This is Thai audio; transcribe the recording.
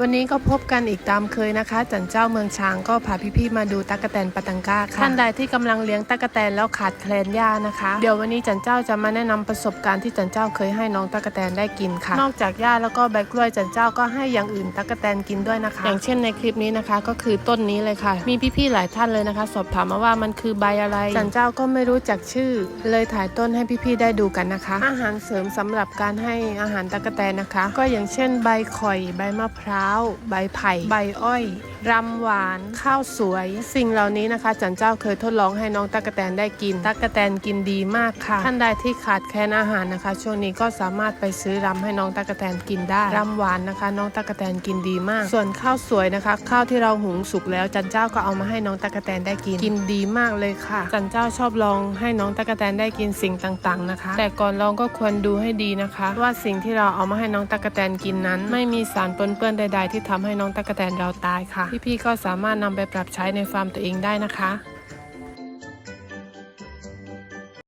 วันนี้ก็พบกันอีกตามเคยนะคะ จันเจ้าเมืองช้างก็พาพี่ๆมาดูตั๊กแตนปาตังก้าค่ะท่านใดที่กำลังเลี้ยงตั๊กแตนแล้วขาดแคลนหญ้านะคะ เดี๋ยววันนี้จันเจ้าจะมาแนะนำประสบการณ์ที่จันเจ้าเคยให้น้องตั๊กแตนได้กินค่ะ นอกจากหญ้าแล้วก็ใบกล้วยจันเจ้าก็ให้อย่างอื่นตั๊กแตนกินด้วยนะคะ อย่างเช่นในคลิปนี้นะคะ ก็คือต้นนี้เลยค่ะ มีพี่ๆหลายท่านเลยนะคะ สอบถามมาว่ามันคือใบอะไร จันเจ้าก็ไม่รู้จักชื่อ เลยถ่ายต้นให้พี่ๆได้ดูกันนะคะ อาหารเสริมสำหรับการให้อาหารตั๊กแตนนะคะ ก็อย่างเช่น ใบข่อยใบมะพร้าวใบไผ่ ใบอ้อย รำหวาน ข้าวสวย สิ่งเหล่านี้นะคะจันเจ้าเคยทดลองให้น้องตั๊กแตนได้กินตั๊กแตนกินดีมากค่ะ ท่านใดที่ขาดแคลนอาหารนะคะ ช่วงนี้ก็สามารถไปซื้อรำให้น้องตั๊กแตนกินได้รำหวานนะคะ น้องตั๊กแตนกินดีมาก ส่วนข้าวสวยนะคะ ข้าวที่เราหุงสุกแล้วจันเจ้าก็เอามาให้น้องตั๊กแตนได้กินกินดีมากเลยค่ะ จันเจ้าชอบลองให้น้องตั๊กแตนได้กินสิ่งต่างๆนะคะ แต่ก่อนลองก็ควรดูให้ดีนะคะ ว่าสิ่งที่เราเอามาให้น้องตั๊กแตนกินนั้น ไม่มีสารปนเปื้อนใด ๆ ที่ทำให้น้องตั๊กแตนเราตายค่ะพี่ๆก็สามารถนำไปปรับใช้ในฟาร์มตัวเองได้นะคะ